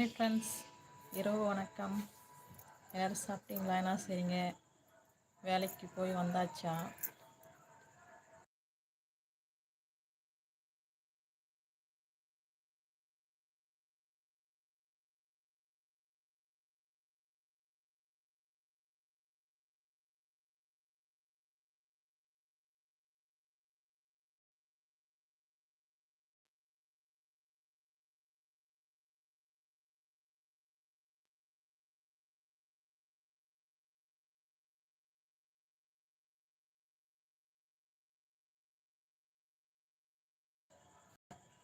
Hey friends இரவு வணக்கம். எல்லோரும் சாப்பிட்டீங்களா? என்ன செய்றீங்க? வேலைக்கு போய் வந்தாச்சா?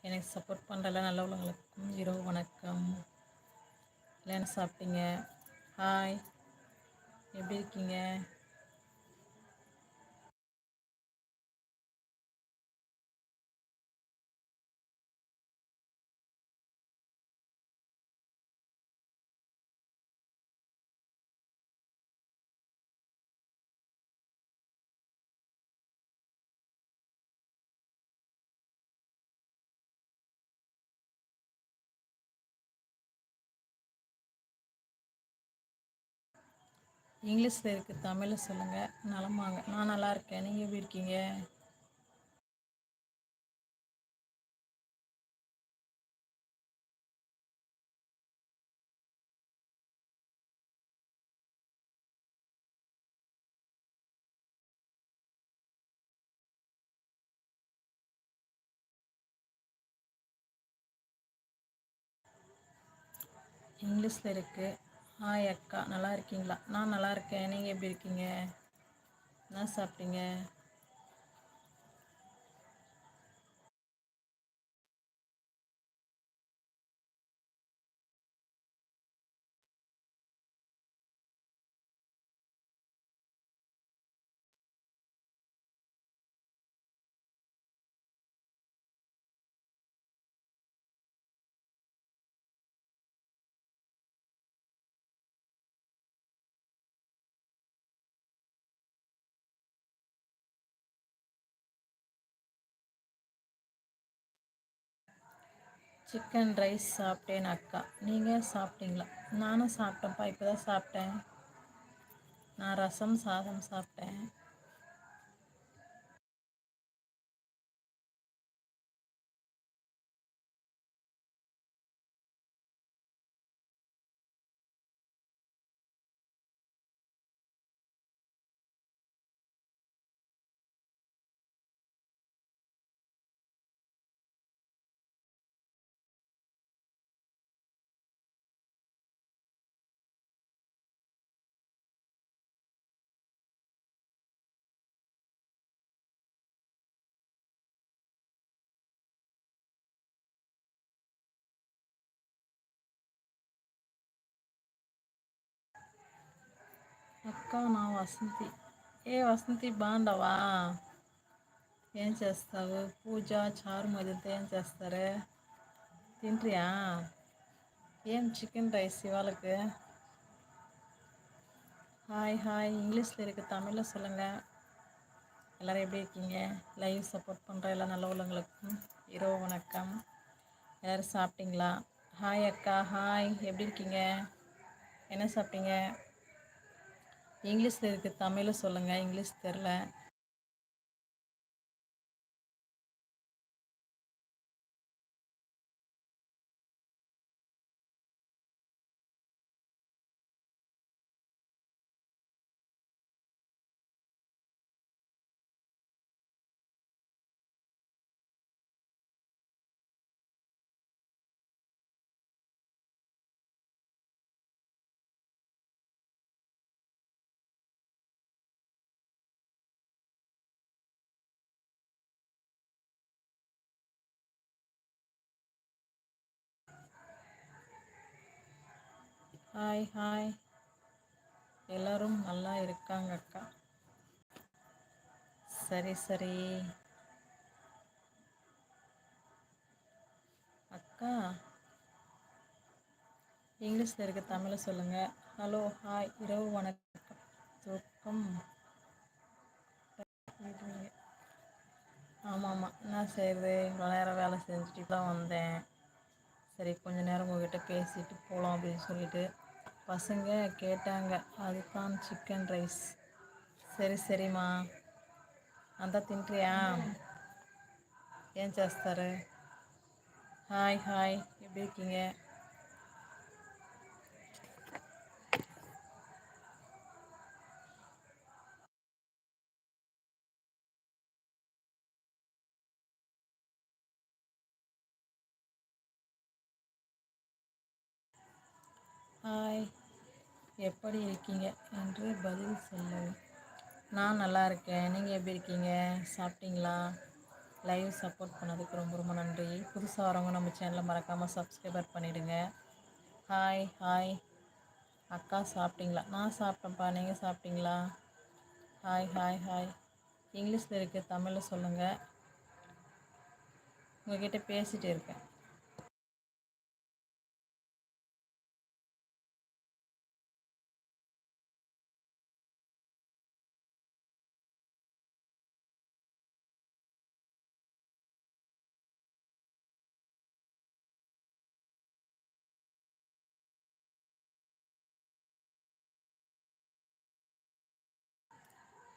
எனக்கு சப்போர்ட் பண்ணுறல நல்லவங்களுக்கும் இரவு வணக்கம். இல்லைன்னு சாப்பிட்டீங்க. ஹாய் எப்படி இருக்கீங்க? இங்கிலீஷில் இருக்குது தமிழில் சொல்லுங்கள் நலமாங்க. நான் நல்லா இருக்கேன். நீங்கள் எப்படி இருக்கீங்க? இங்கிலீஷில் இருக்குது ஹாய் அக்கா நல்லா இருக்கீங்களா? நான் நல்லா இருக்கேன். நீங்கள் எப்படி இருக்கீங்க? என்ன சாப்பிட்டீங்க? சிக்கன் ரைஸ் சாப்பிட்டேன் அக்கா. நீங்கள் சாப்பிட்டீங்களா? நானும் சாப்பிட்டேன்ப்பா இப்போ தான் சாப்பிட்டேன். நான் ரசம் சாதம் சாப்பிட்டேன். అక్క నా వసంతి ఏ వసంతి బాగుండవా ఏం చేస్తావు పూజ చారు మొదలతో ఏం చేస్తారు తింట్రియా ఏం చికెన్ ரைஸ் இவாளுக்கு ஹாய் ஹாய் இங்கிலீஷில் இருக்குது தமிழில் சொல்லுங்கள் எல்லோரும் எப்படி இருக்கீங்க லைவ் சப்போர்ட் பண்ணுற எல்லா நல்ல உள்ளவங்களுக்கும் இரவு வணக்கம் எல்லோரும் சாப்பிட்டீங்களா ஹாய் அக்கா ஹாய் எப்படி இருக்கீங்க என்ன சாப்பிட்டீங்க இங்கிலீஷில் இருக்குது தமிழில் சொல்லுங்கள் இங்கிலீஷ் தெரில ஹாய் ஹாய் எல்லோரும் நல்லா இருக்காங்க அக்கா. சரி சரி. அக்கா இங்கிலீஷில் இருக்க தமிழை சொல்லுங்கள் ஹலோ ஹாய் இரவு வணக்கம். தூக்கம். ஆமாம் ஆமாம் என்ன செய்யுது இவ்வளோ நேரம் வேலை செஞ்சுட்டு தான் வந்தேன். சரி கொஞ்ச நேரம் உங்ககிட்ட பேசிட்டு போகலாம் அப்படின்னு சொல்லிட்டு பசங்க கேட்டாங்க அதுதான் சிக்கன் ரைஸ் సరే సరేమా అంతా తింట్రియా ఏం చేస్తారు హాయ్ హాయ్ எப்படி இருக்கீங்க ஹாய். எப்படி இருக்கீங்க? என்று பதில் சொல்லவும். நான் நல்லா இருக்கேன். நீங்கள் எப்படி இருக்கீங்க? சாப்பிட்டீங்களா? லைவ் சப்போர்ட் பண்ணதுக்கு ரொம்ப ரொம்ப நன்றி. புதுசாக வரவங்க நம்ம சேனலை மறக்காமல் சப்ஸ்கிரைபர் பண்ணிவிடுங்க ஹாய் ஹாய் அக்கா சாப்பிட்டீங்களா? நான் சாப்பிட்டேன்ப்பா. நீங்கள் சாப்பிட்டீங்களா? ஹாய் ஹாய் ஹாய் இங்கிலீஷில் இருக்குது தமிழில் சொல்லுங்கள் உங்கள்கிட்ட பேசிகிட்டு இருக்கேன்.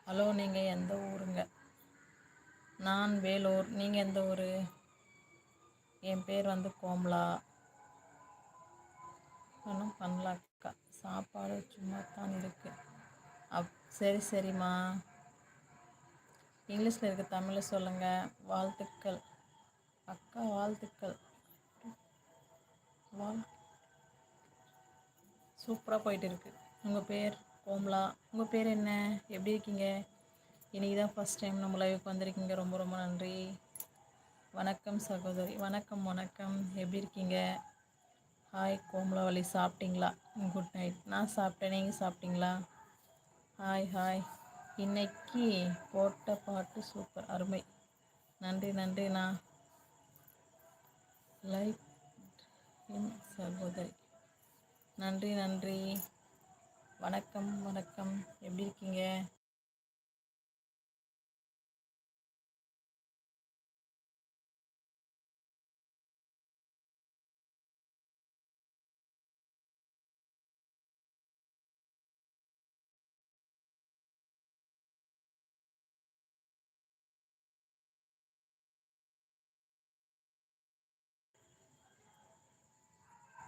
ஹலோ நீங்கள் எந்த ஊருங்க? நான் வேலூர். நீங்கள் எந்த ஊர்? என் பேர் வந்து கோமலா. ஒன்றும் பண்ணலக்கா சாப்பாடு சும்மா தான் இருக்குது அப் சரி சரிம்மா. இங்கிலீஷில் இருக்க தமிழை சொல்லுங்கள் வாழ்த்துக்கள். அக்கா வாழ்த்துக்கள். வாழ் சூப்பராக போயிட்டு இருக்கு. உங்கள் பேர்? கோம்லா உங்கள் பேர் என்ன? எப்படி இருக்கீங்க? இன்றைக்கி தான் ஃபஸ்ட் டைம் நம்ம லைவுக்கு வந்திருக்கீங்க. ரொம்ப ரொம்ப நன்றி. வணக்கம் சகோதரி. வணக்கம் வணக்கம். எப்படி இருக்கீங்க? ஹாய் கோமலாவளி சாப்பிட்டீங்களா? குட் நைட் நான் சாப்பிட்டேன். நீங்கள் சாப்பிட்டீங்களா? ஹாய் ஹாய் இன்னைக்கு போட்ட பாட்டு சூப்பர் அருமை. நன்றி நன்றி நான் லைக் சகோதரி. நன்றி நன்றி. வணக்கம் வணக்கம். எப்படி இருக்கீங்க?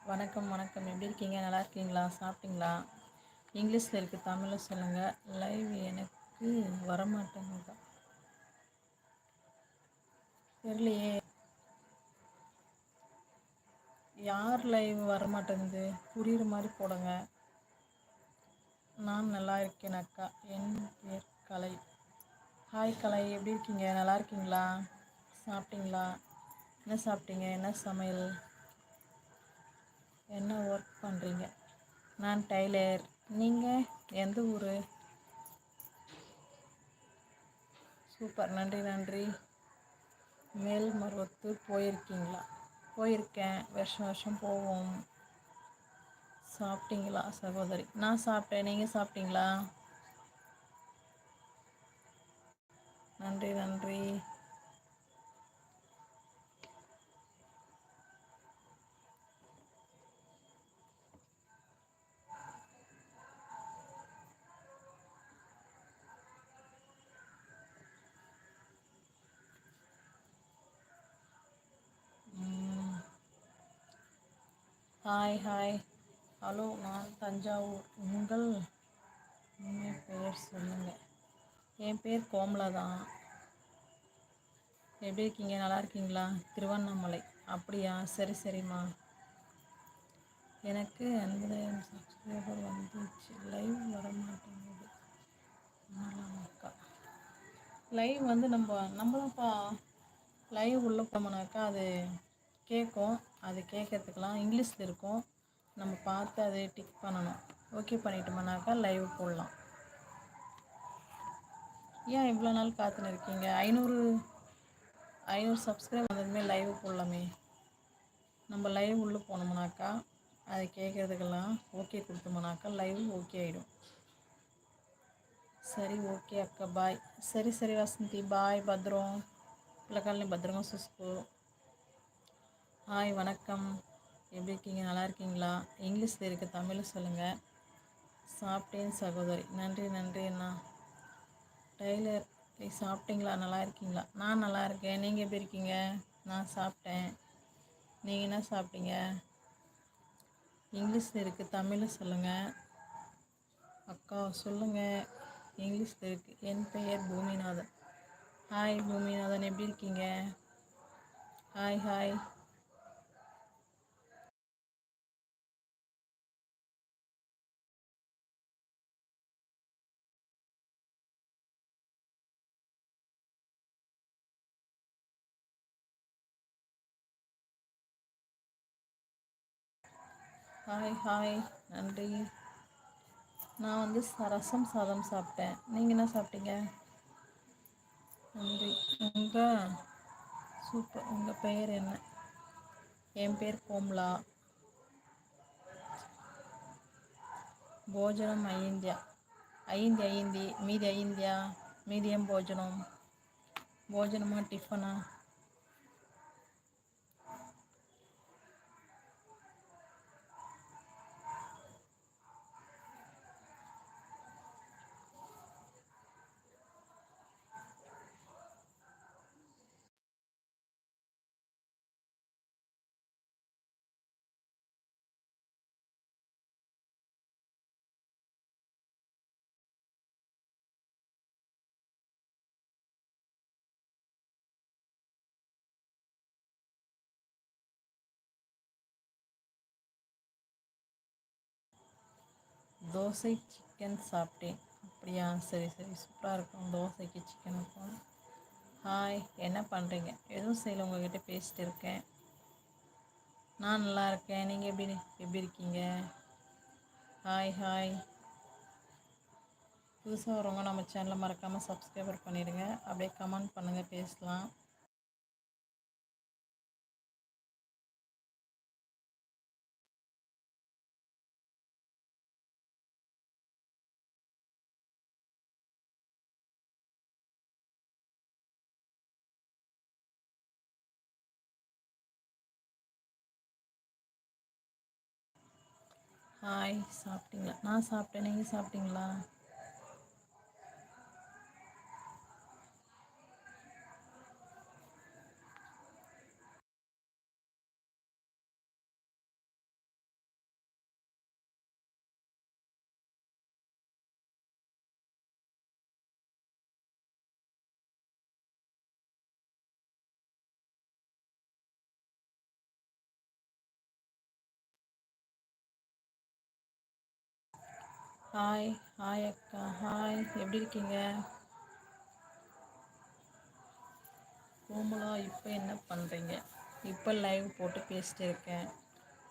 வணக்கம் வணக்கம். எப்படி இருக்கீங்க? நல்லா இருக்கீங்களா? சாப்பிட்டீங்களா? இங்கிலீஷில் இருக்குது தமிழில் சொல்லுங்கள் லைவ் எனக்கு வரமாட்டேங்குதா. தெரியலையே. யார் லைவ் வரமாட்டேங்குது? புரியுற மாதிரி போடுங்க. நான் நல்லா இருக்கேன் அக்கா. என் பேர் கலை. ஹாய் கலை எப்படி இருக்கீங்க? நல்லா இருக்கீங்களா? சாப்பிட்டீங்களா? என்ன சாப்பிட்டீங்க? என்ன சமையல்? என்ன ஒர்க் பண்ணுறீங்க நான் டைலர் நீங்கள் எந்த ஊர்? சூப்பர். நன்றி நன்றி. மேல்மருவத்தூர் போயிருக்கீங்களா? போயிருக்கேன். வருஷம் வருஷம் போவோம். சாப்பிட்டீங்களா சகோதரி? நான் சாப்பிட்டேன். நீங்கள் சாப்பிட்டீங்களா? நன்றி நன்றி. ஹாய் ஹாய் ஹலோ நான் தஞ்சாவூர். உங்கள் உண்மை பெயர் சொல்லுங்கள் என் பேர் கோமலா தான். எப்படி இருக்கீங்க? நல்லா இருக்கீங்களா? திருவண்ணாமலை. அப்படியா? சரி சரிம்மா. எனக்கு ஐம்பதாயிரம் சப்ஸ்கிரைபர் வந்துச்சு லைவ் வர மாட்டேங்குது. அக்கா. லைவ் வந்து நம்ம நம்மளும்ப்பா லைவ் உள்ளே போனோம்னாக்கா அது கேட்கும். அது கேட்கறதுக்கெலாம் இங்கிலீஷில் இருக்கும். நம்ம பார்த்து அதை டிக் பண்ணணும். ஓகே பண்ணிட்டோம்னாக்கா லைவ் போடலாம். ஏன் இவ்வளோ நாள் காத்துன்னு இருக்கீங்க? ஐநூறு ஐநூறு சப்ஸ்கிரைப் வந்ததுமே லைவ் போடலாமே. நம்ம லைவ் உள்ளே போனோம்னாக்கா அதை கேட்குறதுக்கெல்லாம் ஓகே கொடுத்தோம்னாக்கா லைவ் ஓகே ஆகிடும் சரி ஓகே அக்கா பாய் சரி சரி வசந்தி. பாய் பத்ரம். பிள்ளைக்காலனி பத்திரமா சுஸ்கோ ஹாய் வணக்கம். எப்படி இருக்கீங்க? நல்லா இருக்கீங்களா? இங்கிலீஷில் இருக்க தமிழ் சொல்லுங்கள் சாப்பிட்டேன் சகோதரி. நன்றி நன்றி அண்ணா. டெய்லர் சாப்பிட்டீங்களா? நல்லா இருக்கீங்களா? நான் நல்லா இருக்கேன். நீங்கள் எப்படி இருக்கீங்க? நான் சாப்பிட்டேன். நீங்கள் என்ன சாப்பிட்டீங்க? இங்கிலீஷில் இருக்க தமிழ் சொல்லுங்கள் அக்கா சொல்லுங்கள் இங்கிலீஷில் இருக்குது என் பெயர் பூமிநாதன். ஹாய் பூமிநாதன். எப்படி இருக்கீங்க? ஹாய் ஹாய் ஹாய் ஹாய் நன்றி நான் வந்து ரசம் சாதம் சாப்பிட்டேன் நீங்கள் என்ன சாப்பிட்டீங்க நன்றி உங்கள் சூப்பர் உங்கள் பெயர் என்ன என் பேர் கோம்லா భోజనం అయిందా అయింది అయింది మీది అయిందా మీది ఏం భోజనం భోజనమా టిఫనా தோசை சிக்கன் சாப்பிட்டேன். அப்படியா? சரி சரி. சூப்பராக இருக்கும். தோசைக்கு சிக்கனுக்கும் ஹாய் என்ன பண்ணுறீங்க எதுவும் செய்யலை. உங்கள்கிட்ட பேசிட்டு இருக்கேன். நான் நல்லா இருக்கேன். நீங்கள் எப்படி எப்படி இருக்கீங்க? ஹாய் ஹாய் புதுசாக வரவங்க நம்ம சேனலை மறக்காமல் சப்ஸ்கிரைபர் பண்ணிடுங்க. அப்படியே கமெண்ட் பண்ணுங்கள் பேசலாம். ஹாய் சாப்பிட்டீங்களா நான் சாப்பிட்டேன். நீங்கள் சாப்பிட்டீங்களா? ஹாய் ஹாய் அக்கா ஹாய் எப்படி இருக்கீங்க? கோமலா இப்போ என்ன பண்ணுறீங்க இப்போ லைவ் போட்டு பேசிட்டு இருக்கேன்.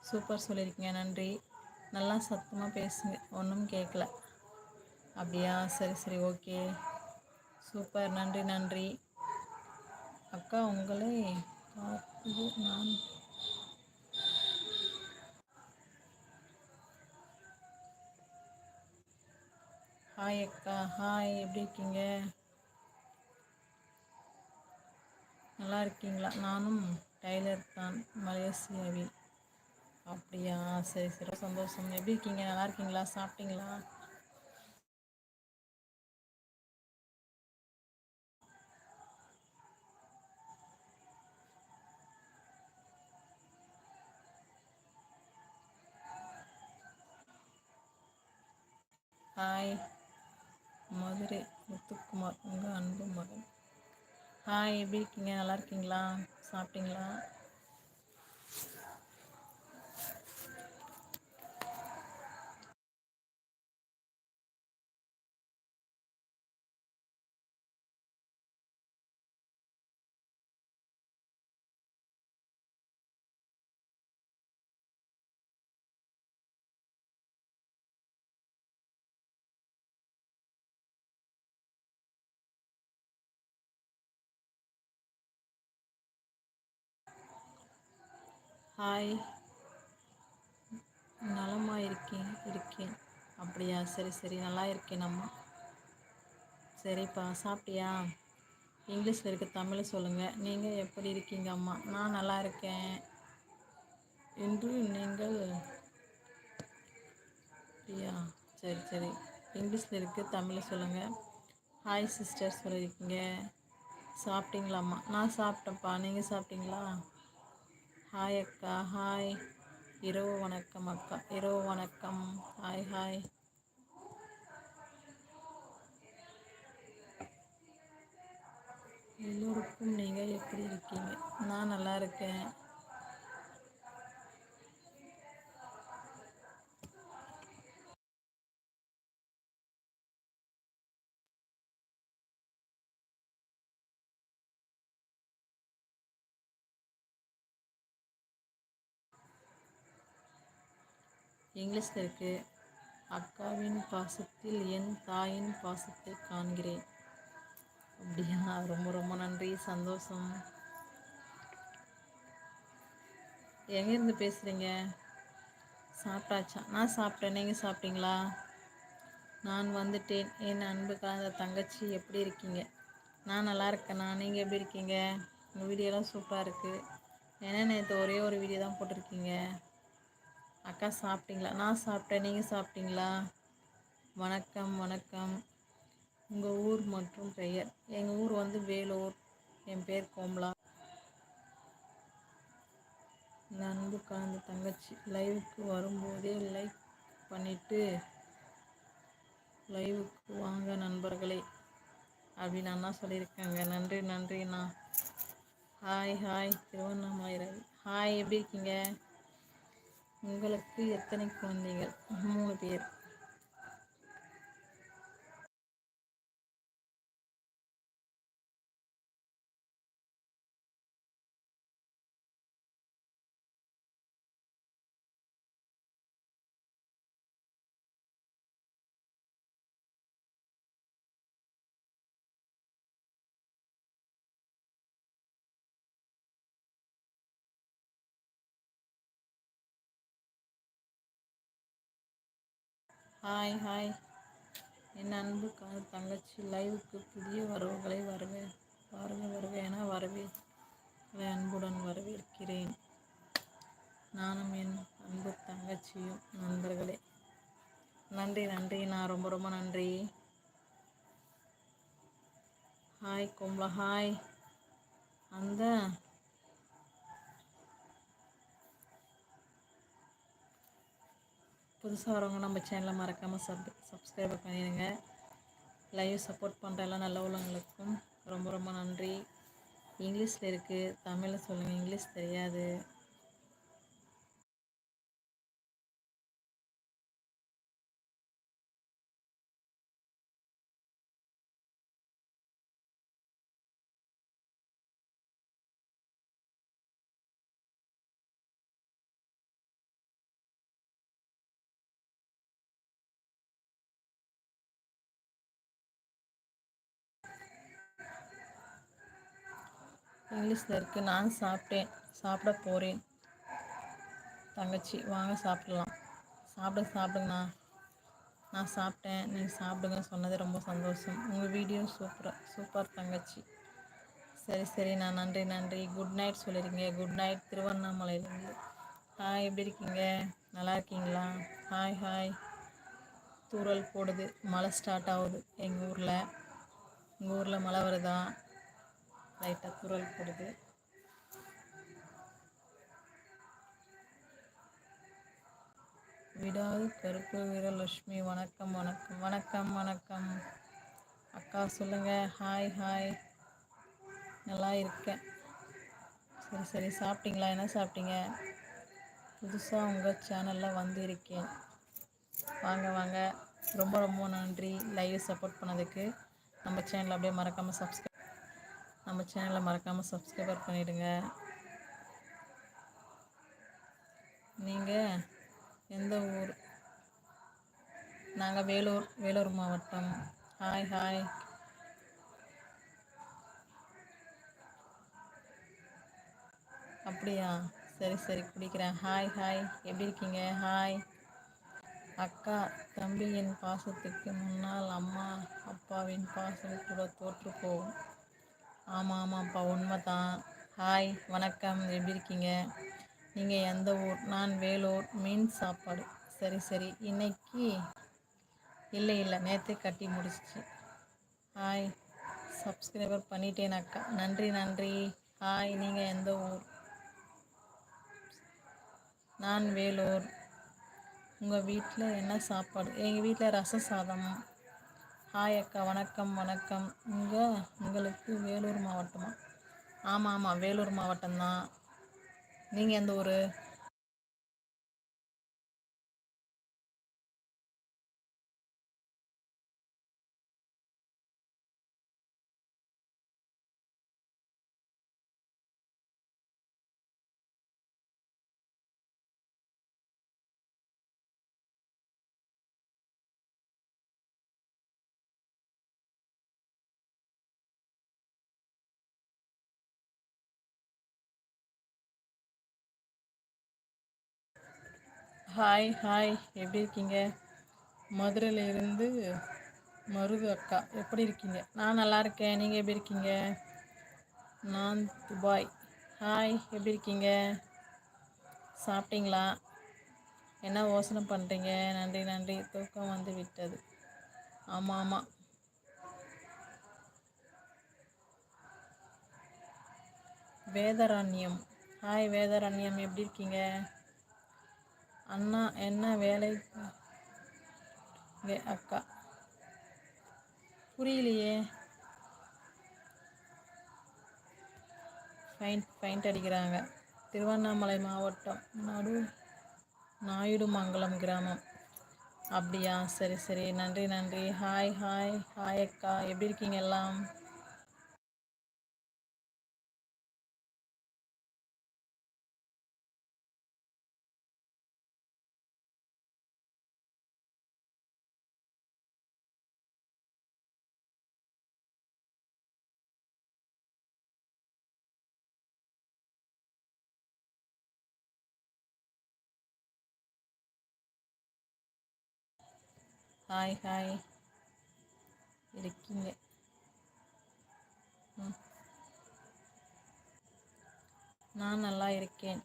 சூப்பர் சொல்லியிருக்கீங்க நன்றி. நல்லா சத்தமாக பேசுங்க. ஒன்றும் கேட்கல அப்படியா? சரி சரி ஓகே சூப்பர் நன்றி நன்றி. அக்கா உங்களை பார்த்து நான் ஹாய் அக்கா. ஹாய் எப்படி இருக்கீங்க? நல்லா இருக்கீங்களா? நானும் டைலர் தான். மலேசியாவில். அப்படியா? சரி சரி. சந்தோஷம். எப்படி இருக்கீங்க? நல்லா இருக்கீங்களா? சாப்பிட்டீங்களா ஹாய் மதுரை முத்துக்குமார் உங்கள் அன்பு மகன் ஹாய் எப்படி இருக்கீங்க? நல்லா இருக்கீங்களா? சாப்பிட்டீங்களா? ஹாய் நலமாக இருக்கேன் இருக்கேன். அப்படியா? சரி சரி. நல்லா இருக்கேன் அம்மா. சரிப்பா சாப்பிட்டியா? இங்கிலீஷில் இருக்க தமிழை சொல்லுங்கள் நீங்கள் எப்படி இருக்கீங்க அம்மா? நான் நல்லா இருக்கேன். இன்று நீங்கள் அப்படியா சரி சரி. இங்கிலீஷில் இருக்க தமிழை சொல்லுங்கள் ஹாய் சிஸ்டர் சொல்லியிருக்கீங்க. சாப்பிட்டீங்களாம்மா நான் சாப்பிட்டேன்ப்பா. நீங்கள் சாப்பிட்டீங்களா? ஹாய் அக்கா. ஹாய் இரவு வணக்கம் அக்கா. இரவு வணக்கம். ஹாய் ஹாய் எல்லோருக்கும் நீங்கள் எப்படி இருக்கீங்க? நான் நல்லா இருக்கேன். இங்கிலீஷில் இருக்குது அக்காவின் பாசத்தில் என் தாயின் பாசத்தை காண்கிறேன். அப்படியா? ரொம்ப ரொம்ப நன்றி. சந்தோஷம். எங்கேருந்து பேசுகிறீங்க சாப்பிட்டாச்சா? நான் சாப்பிட்டேன். நீங்கள் சாப்பிட்டீங்களா? நான் வந்துட்டேன். என் அன்பு கலந்த தங்கச்சி எப்படி இருக்கீங்க? நான் நல்லா இருக்கேண்ணா நீங்கள் எப்படி இருக்கீங்க? உங்கள் வீடியோலாம் சூப்பராக இருக்குது ஏன்னா நேற்று ஒரே ஒரு வீடியோ தான் போட்டிருக்கீங்க? அக்கா சாப்பிட்டீங்களா? நான் சாப்பிட்டேன். நீங்கள் சாப்பிட்டீங்களா? வணக்கம் வணக்கம். உங்கள் ஊர் மற்றும் பெயர். எங்கள் ஊர் வந்து வேலூர். என் பேர் கோமலா. நண்பு கலந்த தங்கச்சி. லைவுக்கு வரும்போதே லைக் பண்ணிவிட்டு லைவுக்கு வாங்க நண்பர்களே. அப்படின்னு அண்ணா சொல்லியிருக்காங்க. நன்றி நன்றிண்ணா hi hi Tiruvannamalai Ravi. Hi எப்படி இருக்கீங்க? உங்களுக்கு எத்தனை குழந்தைகள்? மூணு பேர். ஹாய் ஹாய் என் அன்பு தங்கச்சி லைவுக்கு புதிய வரவுகளை வரவே வருக வருவேன என வரவே அன்புடன் வரவேற்கிறேன். நானும் என் அன்பு தங்கச்சியும் நண்பர்களே. நன்றி நன்றி. நான் ரொம்ப ரொம்ப நன்றி. ஹாய் கும்பலா. ஹாய் அந்த புதுசாக வரவங்க நம்ம சேனலை மறக்காமல் சப் சப்ஸ்கிரைப் பண்ணிடுங்க. லைவ் சப்போர்ட் பண்ணுற எல்லாம் நல்ல உள்ளவங்களுக்கும் ரொம்ப ரொம்ப நன்றி. இங்கிலீஷில் இருக்குது தமிழில் சொல்லுங்கள் இங்கிலீஷ் தெரியாது. இங்கிலீஷில் இருக்குது நான் சாப்பிட்டேன். சாப்பிட போகிறேன் தங்கச்சி வாங்க சாப்பிடலாம். சாப்பிட சாப்பிடுங்கண்ணா. நான் சாப்பிட்டேன். நீங்கள் சாப்பிடுங்க சொன்னது ரொம்ப சந்தோஷம். உங்கள் வீடியோ சூப்பராக சூப்பர் தங்கச்சி. சரி சரி நான் நன்றி நன்றி. குட் நைட் சொல்லியிருக்கீங்க குட் நைட் திருவண்ணாமலையிலேருந்து. ஹாய் எப்படி இருக்கீங்க? நல்லா இருக்கீங்களா? ஹாய் ஹாய் தூரல் போடுது. மழை ஸ்டார்ட் ஆகுது. எங்கள் ஊரில்? எங்கள் ஊரில் மழை வருதா? லைட்டாக குரல் போடுது. விடாது கருப்பு வீரலட்சுமி வணக்கம் வணக்கம் வணக்கம் வணக்கம். அக்கா சொல்லுங்கள் ஹாய் ஹாய் நல்லா இருக்கேன். சரி சரி. சாப்பிட்டீங்களா? என்ன சாப்பிட்டீங்க? புதுசாக உங்கள் சேனலில் வந்து இருக்கேன் வாங்க வாங்க. ரொம்ப ரொம்ப நன்றி. லைவ் சப்போர்ட் பண்ணதுக்கு. நம்ம சேனலை அப்படியே மறக்காமல் சப்ஸ்கிரைப் நம்ம சேனலை மறக்காமல் சப்ஸ்கிரைபர் பண்ணிவிடுங்க நீங்கள் எந்த ஊர்? நாங்கள் வேலூர் வேலூர் மாவட்டம். ஹாய் ஹாய் அப்படியா? சரி சரி குடிக்கிறேன். ஹாய் ஹாய் எப்படி இருக்கீங்க? ஹாய் அக்கா தம்பியின் பாசத்துக்கு முன்னால் அம்மா அப்பாவின் பாசம் கூட தோற்று ஆமாம் ஆமாம்ப்பா உண்மை தான் ஹாய் வணக்கம். எப்படி இருக்கீங்க? நீங்கள் எந்த ஊர்? நான் வேலூர். மீன் சாப்பாடு. சரி சரி. இன்னைக்கு இல்லை இல்லை. நேற்றே கட்டி முடிச்சிச்சு. ஹாய் சப்ஸ்கிரைபர் பண்ணிட்டேன் அக்கா. நன்றி நன்றி. ஹாய் நீங்கள் எந்த ஊர்? நான் வேலூர். உங்கள் வீட்டில் என்ன சாப்பாடு? எங்கள் வீட்டில் ரச சாதம். ஹாய் அக்கா வணக்கம் வணக்கம். இங்கே உங்களுக்கு வேலூர் மாவட்டமா? ஆமாம் ஆமாம் வேலூர் மாவட்டம்தான். நீங்கள் எந்த ஊர்? ஹாய் ஹாய் எப்படி இருக்கீங்க? மதுரையிலேருந்து மருது அக்கா. எப்படி இருக்கீங்க? நான் நல்லா இருக்கேன். நீங்கள் எப்படி இருக்கீங்க? நான் துபாய். ஹாய் எப்படி இருக்கீங்க? சாப்பிட்டீங்களா? என்ன யோசனை பண்ணுறீங்க நன்றி நன்றி. தூக்கம் வந்து விட்டது. ஆமாம் ஆமாம் வேதரண்யம். ஹாய் வேதரண்யம். எப்படி இருக்கீங்க? அண்ணா என்ன வேலை? அக்கா. புரியலையே. ஃபைன் ஃபைண்ட் அடிக்கிறாங்க. திருவண்ணாமலை மாவட்டம் நடு நாயுடுமங்கலம் கிராமம். அப்படியா? சரி சரி. நன்றி நன்றி. ஹாய் ஹாய் ஹாய் அக்கா. எப்படி இருக்கீங்க எல்லாம்? Hi hi. இருக்கீங்க. ம். நான் நல்லா இருக்கேன்.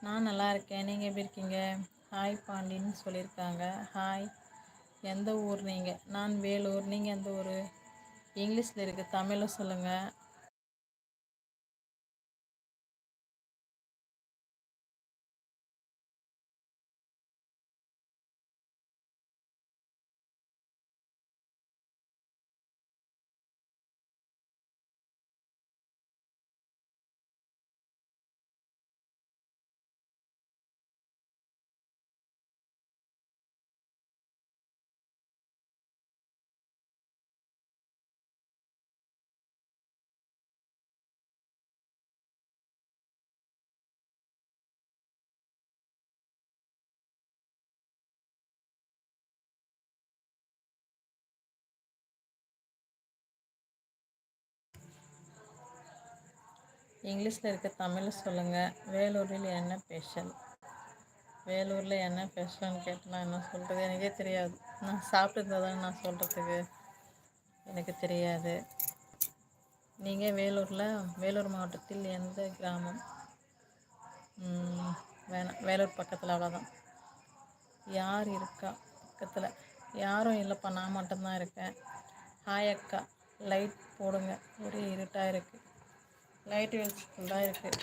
நான் நல்லா இருக்கேன். நீங்கள் எப்படி இருக்கீங்க? ஹாய் பாண்டின்னு சொல்லியிருக்காங்க. ஹாய். எந்த ஊர் நீங்கள் நான் வேலூர். நீங்கள் எந்த ஊர்? இங்கிலீஷில் இருக்குது தமிழில் சொல்லுங்கள் இங்கிலீஷில் இருக்க தமிழை சொல்லுங்கள் வேலூரில் என்ன ஸ்பெஷல் வேலூரில் என்ன ஸ்பெஷல்னு கேட்டு நான் என்ன சொல்கிறது எனக்கே தெரியாது. நான் சாப்பிட்டு தான் நான் சொல்கிறதுக்கு எனக்கு தெரியாது. நீங்கள் வேலூரில் வேலூர் மாவட்டத்தில் எந்த கிராமம்? வேணாம் வேலூர் பக்கத்தில் அவ்வளோதான் யார் இருக்கா பக்கத்தில்? யாரும் இல்லைப்பா நான் மட்டும்தான் இருக்கேன். ஹாய் அக்கா லைட் போடுங்க. ஒரே இருட்டாக இருக்குது லைட் ஃபுல்லாக இருக்குது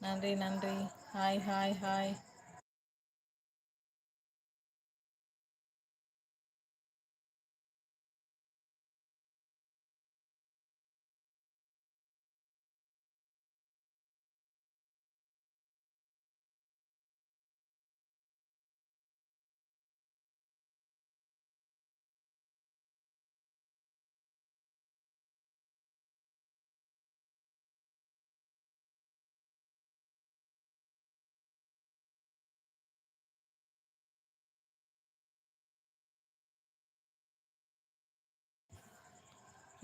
நன்றி நன்றி. ஹாய் ஹாய் ஹாய்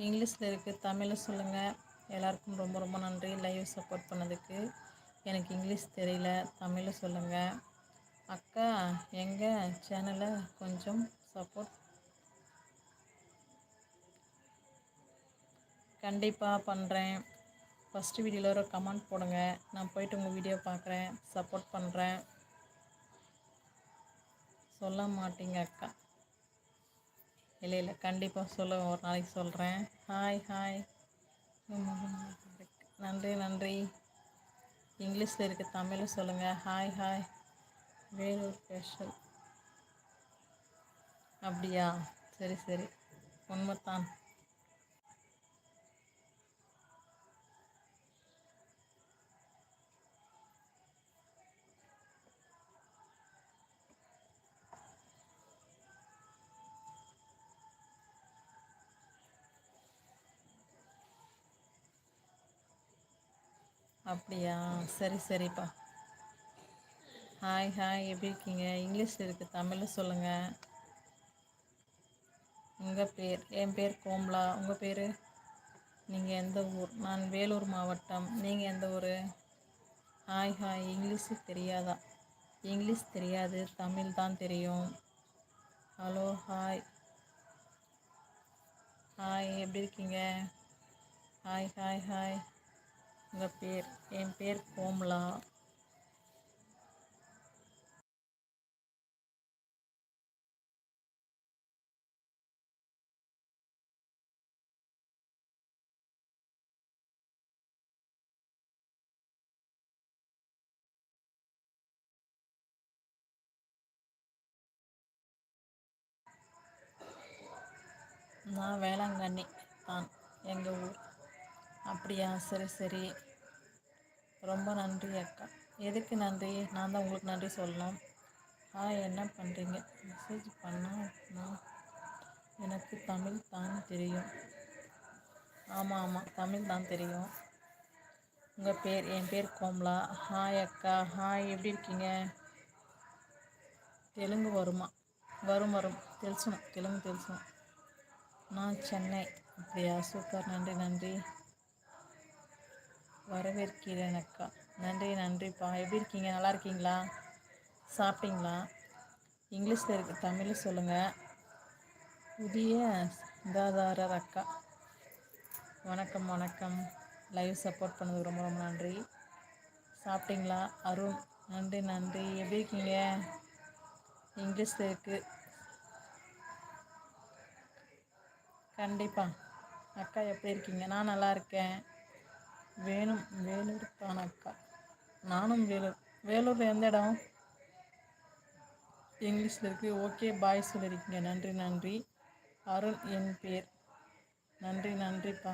இங்கிலீஷில் இருக்குது தமிழில் சொல்லுங்கள் எல்லாருக்கும் ரொம்ப ரொம்ப நன்றி. லைவ் சப்போர்ட் பண்ணதுக்கு. எனக்கு இங்கிலீஷ் தெரியல தமிழில் சொல்லுங்கள் அக்கா எங்கள் சேனலை கொஞ்சம் சப்போர்ட் கண்டிப்பாக பண்ணுறேன் ஃபஸ்ட்டு வீடியோவில் ஒரு கமெண்ட் போடுங்க. நான் போயிட்டு உங்கள் வீடியோ பார்க்குறேன். சப்போர்ட் பண்ணுறேன் சொல்ல மாட்டீங்க அக்கா. இல்லை இல்லை கண்டிப்பாக சொல்ல ஒரு நாளைக்கு சொல்கிறேன் ஹாய் ஹாய் நன்றி நன்றி. இங்கிலீஷில் இருக்க தமிழும் சொல்லுங்கள் ஹாய் ஹாய் வேலூர் ஸ்பெஷல் அப்படியா? சரி சரி. உண்மைத்தான் அப்படியா? சரி சரிப்பா. ஹாய் ஹாய் எப்படி இருக்கீங்க? இங்கிலீஷில் இருக்குது தமிழில் சொல்லுங்கள் உங்கள் பேர் என் பேர் கோம்லா. உங்கள் பேர்? நீங்கள் எந்த ஊர்? நான் வேலூர் மாவட்டம். நீங்கள் எந்த ஊர்? ஹாய் ஹாய் இங்கிலீஷு தெரியாதா? இங்கிலீஷ் தெரியாது தமிழ் தான் தெரியும். ஹலோ ஹாய் ஹாய் எப்படி இருக்கீங்க? ஹாய் ஹாய் ஹாய் உங்கள் பேர் என் பேர் கோம்லா. நான் வேளாங்கண்ணி. தான் எங்கள் ஊர். அப்படியா? சரி சரி. ரொம்ப நன்றி அக்கா. எதுக்கு நன்றி? நான் தான் உங்களுக்கு நன்றி சொல்லலாம் ஆ என்ன பண்ணுறீங்க மெசேஜ் பண்ணால் எனக்கு தமிழ் தான் தெரியும். ஆமாம் ஆமாம் தமிழ் தான் தெரியும். உங்கள் பேர் என் பேர் கோம்லா. ஹாய் அக்கா. ஹாய் எப்படி இருக்கீங்க? தெலுங்கு வருமா? வரும் வரும். தெலுசணும். தெலுங்கு தெலுசணும். நான் சென்னை. அப்படியா? சூப்பர். நன்றி நன்றி. வரவேற்கிறேன் அக்கா நன்றி நன்றிப்பா. எப்படி இருக்கீங்க? நல்லா இருக்கீங்களா? சாப்பிட்டீங்களா? இங்கிலீஷில் இருக்க தமிழில் சொல்லுங்கள் புதிய சுகாதாரர் அக்கா. வணக்கம் வணக்கம். லைவ் சப்போர்ட் பண்ணது ரொம்ப ரொம்ப நன்றி. சாப்பிட்டீங்களா? அருண் நன்றி நன்றி. எப்படி இருக்கீங்க? இங்கிலீஷில் இருக்குது கண்டிப்பாக அக்கா எப்படி இருக்கீங்க? நான் நல்லா இருக்கேன். வேணும் வேலூர் தான் நானும் வேலூர் வேலூரில் எந்த இடம் இங்கிலீஷில் இருக்குது ஓகே பாய் சொல்லியிருக்கீங்க நன்றி நன்றி. அருண் என் பேர். நன்றி நன்றிப்பா.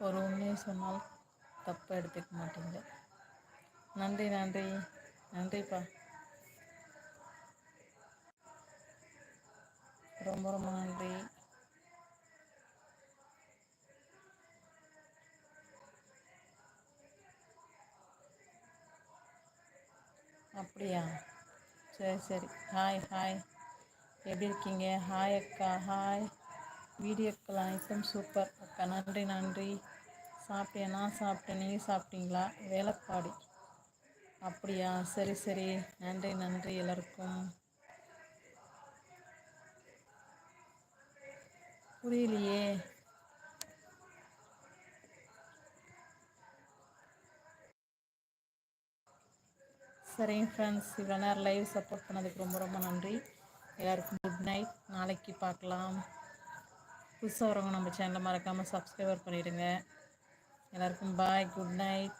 ஒரு உண்மையை சொன்னால் தப்பாக எடுத்துக்க மாட்டீங்க. நன்றி நன்றி. நன்றிப்பா. ரொம்ப ரொம்ப நன்றி. அப்படியா? சரி சரி. ஹாய் ஹாய் எப்படி இருக்கீங்க? ஹாய் அக்கா. ஹாய் வீடியோக்கள் அனைத்தும் சூப்பர் அக்கா நன்றி நன்றி. சாப்பிட்டேன் நான் சாப்பிட்டேன். நீங்கள் சாப்பிட்டீங்களா? வேலைப்பாடி. அப்படியா? சரி சரி. நன்றி நன்றி எல்லாருக்கும். புரியலையே. சரிங்க ஃப்ரெண்ட்ஸ் இவ்வளோ நேரம் லைவ் சப்போர்ட் பண்ணதுக்கு ரொம்ப ரொம்ப நன்றி. எல்லாருக்கும் குட் நைட் நாளைக்கு பார்க்கலாம். புதுசாக வரவங்க நம்ம சேனலை மறக்காமல் சப்ஸ்கிரைபர் பண்ணிவிடுங்க எல்லாருக்கும் பாய் குட் நைட்